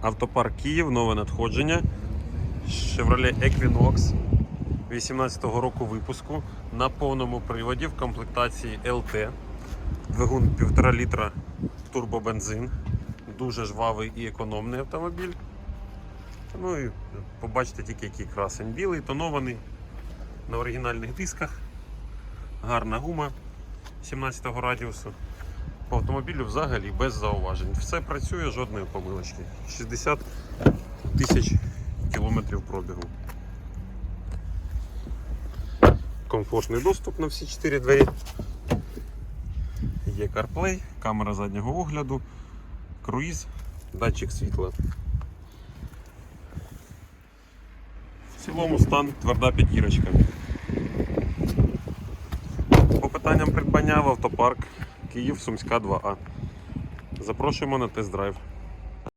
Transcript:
Автопарк Київ, нове надходження. Chevrolet Equinox 18-го року випуску на повному приводі в комплектації LT. Двигун 1,5 літра турбобензин. Дуже жвавий і економний автомобіль. Ну і побачите тільки який красень. Білий, тонований на оригінальних дисках. Гарна гума 17-го радіусу. По автомобілю взагалі без зауважень. Все працює, жодної помилочки. 60 тисяч кілометрів пробігу. Комфортний доступ на всі 4 двері. Є CarPlay, камера заднього огляду, круїз, датчик світла. В цілому стан тверда п'ятірочка. По питанням придбання в автопарк Київ Сумська 2А. Запрошуємо на тест-драйв.